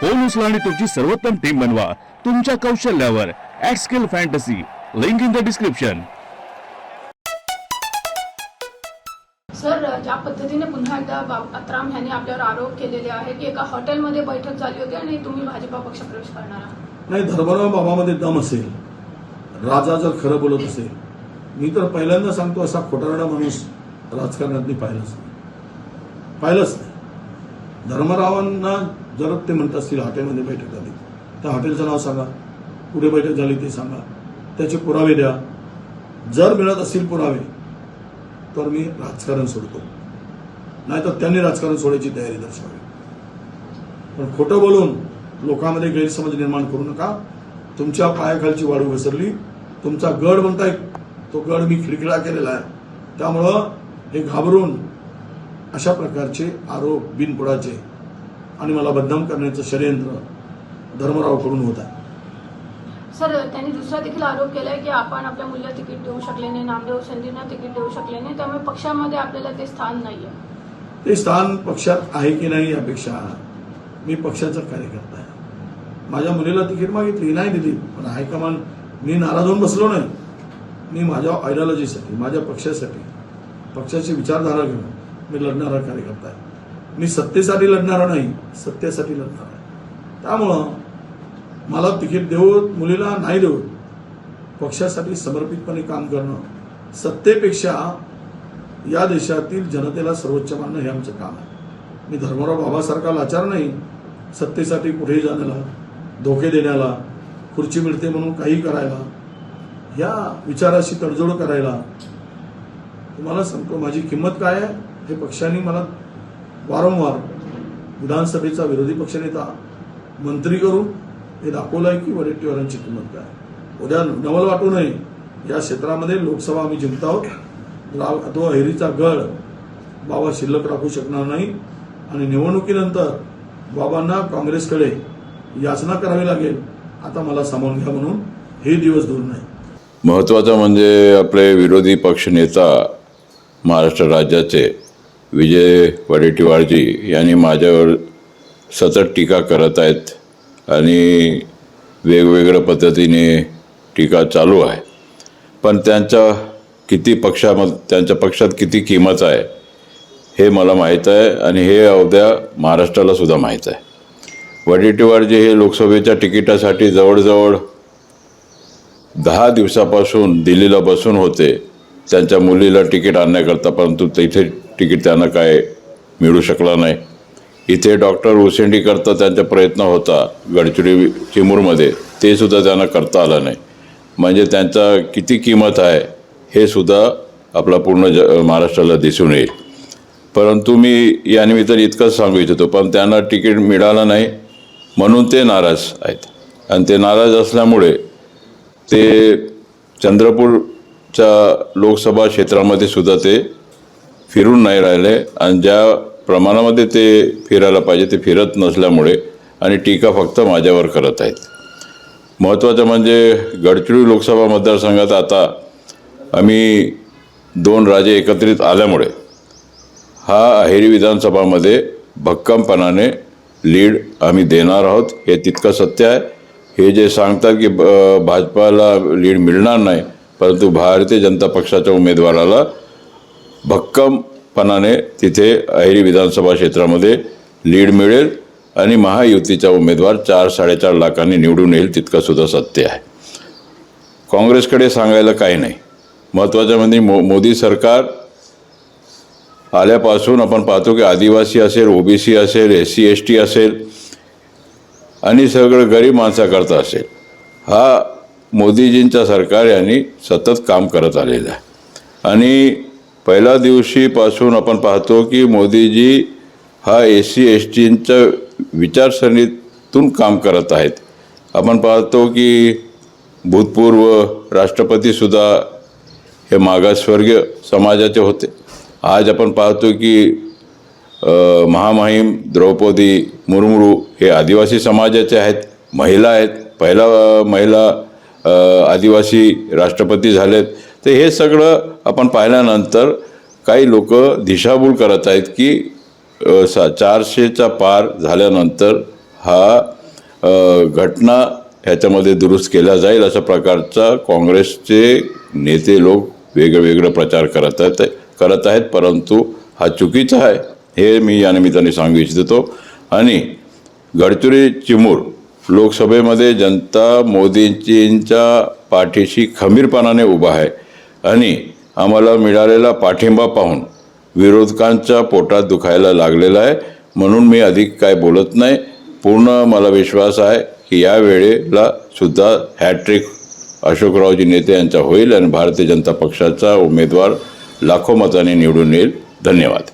Phone उचला आणि तुमची सर्वोत्तम टीम बनवा. तुमच्या कौशल्यावर at skill fantasy link in the description sir ज्या पद्धतीने पुन्हा एकदा अत्राम यांनी आपल्यावर आरोप केलेले आहे की एका हॉटेलमध्ये बैठक झाली होती आणि तुम्ही भाजपा पक्ष प्रवेश करणार आहात? नाही धर्मराव बाबामध्ये दम असेल. राजा जर खरं बोलत असेल. मी तर पहिल्यांदा सांगतो असा खोटारडा माणूस राजकारणात मी पाहिलाच नाही. पाहिलंच नाही. धर्मरावांना जर ते म्हणत असतील हॉटेलमध्ये बैठक झाली त्या हॉटेलचं नाव सांगा. कुठे बैठक झाली ते सांगा. त्याचे पुरावे द्या. जर मिळत असतील पुरावे तर मी राजकारण सोडतो. नाहीतर त्यांनी राजकारण सोडायची तयारी दर्शवावी. पण खोटं बोलून लोकांमध्ये गैरसमज निर्माण करू नका. तुमच्या पायाखालची वाढू घसरली. तुमचा गड म्हणताय तो गड मी खिडखिडा केलेला आहे. त्यामुळं हे घाबरून अशा प्रकारचे आरोप बिनपुडाचे आणि मला बदनाम करण्याचं षडयंत्र धर्मरावकडून होत आहे. सर त्यांनी दुसरा देखील आरोप केलाय की आपण आपल्या मुलीला तिकीट देऊ शकले नाही नामदेव संधींना तिकीट देऊ शकले नाही त्यामुळे पक्षामध्ये आपल्याला ते स्थान नाहीये. ते स्थान पक्षात आहे की नाही यापेक्षा मी पक्षाचा कार्यकर्ता आहे. माझ्या मुलीला तिकीट मागितली नाही दिली पण हायकमान मी नाराज होऊन बसलो नाही. मी माझ्या आयडिओलॉजीसाठी माझ्या पक्षासाठी पक्षाची विचारधारा घेऊन मी लढणारा कार्यकर्ता आहे. मी सत्तेसाठी लढणार नाही सत्तेसाठी लढणार आहे. त्यामुळं मला तिकीट देऊत मुलीला नाही देऊत पक्षासाठी समर्पितपणे काम करणं सत्तेपेक्षा या देशातील जनतेला सर्वोच्च मानणं हे आमचं काम आहे. मी धर्मराव बाबासारखा लाचार नाही सत्तेसाठी कुठेही जाण्याला धोके देण्याला खुर्ची मिळते म्हणून काही करायला या विचाराशी तडजोड करायला तुम्हाला सांगतो माझी किंमत काय आहे हे पक्षाने मला वारंवार विधानसभेचा विरोधी पक्षनेता मंत्री करून हे दाखवलं आहे की वडेट्टीवारांची किंमत काय उद्या नवल वाटू नये या क्षेत्रामध्ये लोकसभा आम्ही जिंकत आहोत. राव तो अहिरीचा गड बाबा शिल्लक राखू शकणार नाही. आणि निवडणुकीनंतर बाबांना काँग्रेसकडे याचना करावी लागेल. आता मला सामावून घ्या म्हणून हे दिवस दूर नाही. महत्त्वाचं म्हणजे आपले विरोधी पक्षनेता महाराष्ट्र राज्याचे विजय वडेट्टीवारजी यांनी माझ्यावर सतत टीका करत आहेत आणि वेगवेगळ्या पद्धतीने टीका चालू आहे. पण त्यांच्या किती पक्षाम त्यांच्या पक्षात किती किंमत आहे हे मला माहीत आहे आणि हे उद्या महाराष्ट्राला सुद्धा माहीत आहे. वडेट्टीवारजी हे लोकसभेच्या तिकिटासाठी जवळजवळ दहा दिवसापासून दिल्लीला बसून होते. त्यांच्या मुलीला तिकीट आणण्याकरता परंतु तिथे तिकीट त्यांना काय मिळू शकला नाही. इथे डॉक्टर उसेंडीकरता त्यांचा प्रयत्न होता गडचिरोली चिमूरमध्ये. ते सुद्धा त्यांना करता आलं नाही. म्हणजे त्यांचा किती किंमत आहे हे सुद्धा आपला पूर्ण ज महाराष्ट्राला दिसून येईल. परंतु मी यानिमित्त इतकंच सांगू इच्छितो पण त्यांना तिकीट मिळालं नाही म्हणून ते नाराज आहेत. आणि ते नाराज असल्यामुळे ते चंद्रपूरच्या लोकसभा क्षेत्रामध्ये सुद्धा ते फिरून नाही राहिले आणि ज्या प्रमाणामध्ये ते फिरायला पाहिजे ते फिरत नसल्यामुळे आणि टीका फक्त माझ्यावर करत आहेत. महत्त्वाचं म्हणजे गडचिरोली लोकसभा मतदारसंघात आता आम्ही दोन राजे एकत्रित आल्यामुळे हा अहेरी विधानसभामध्ये भक्कमपणाने लीड आम्ही देणार आहोत. हे तितकं सत्य आहे. हे जे सांगतात की ब- भाजपाला लीड मिळणार नाही परंतु भारतीय जनता पक्षाच्या उमेदवाराला भक्कमपणाने तिथे अहेरी विधानसभा क्षेत्रामध्ये लीड मिळेल आणि महायुतीचा उमेदवार चार साडेचार लाखांनी निवडून येईल तितकं सुद्धा सत्य आहे. काँग्रेसकडे सांगायला काही नाही. महत्त्वाचं म्हणजे मो मोदी सरकार आल्यापासून आपण पाहतो की आदिवासी असेल ओबीसी असेल एस सी एस टी असेल आणि सगळं गरीब माणसाकरता असेल. हा मोदीजींचा सरकार यांनी सतत काम करत आलेलं आहे. आणि पहिल्या दिवशीपासून आपण पाहतो की मोदीजी हा ए सी एस टींच्या विचारसरणीतून काम करत आहेत. आपण पाहतो की भूतपूर्व राष्ट्रपतीसुद्धा हे मागासवर्गीय समाजाचे होते. आज आपण पाहतो की महामहिम द्रौपदी मुर्मू हे आदिवासी समाजाचे आहेत महिला आहेत. पहिला महिला आदिवासी राष्ट्रपती झालेत. तर हे सगळं आपण पाहिल्यानंतर काही लोक दिशाभूल करत आहेत की सा चारशेचा पार झाल्यानंतर हा घटना ह्याच्यामध्ये दुरुस्त केला जाईल अशा प्रकारचा काँग्रेसचे नेते लोक वेगळं वेगळं प्रचार करत आहेत करत आहेत परंतु हा चुकीचा आहे हे मी या निमित्ताने सांगू इच्छितो. आणि गडचुरी चिमूर लोकसभेमध्ये जनता मोदींच्या पाठीशी खंबीरपणाने उभा आहे. आणि आम्हाला मिळालेला पाठिंबा पाहून विरोधकांच्या पोटात दुखायला लागलेला आहे. म्हणून मी अधिक काय बोलत नाही. पूर्ण मला विश्वास आहे की या वेळेला सुद्धा हॅट्रिक अशोकरावजी नेते यांचा होईल आणि भारतीय जनता पक्षाचा उमेदवार लाखो मताने निवडून येईल. धन्यवाद.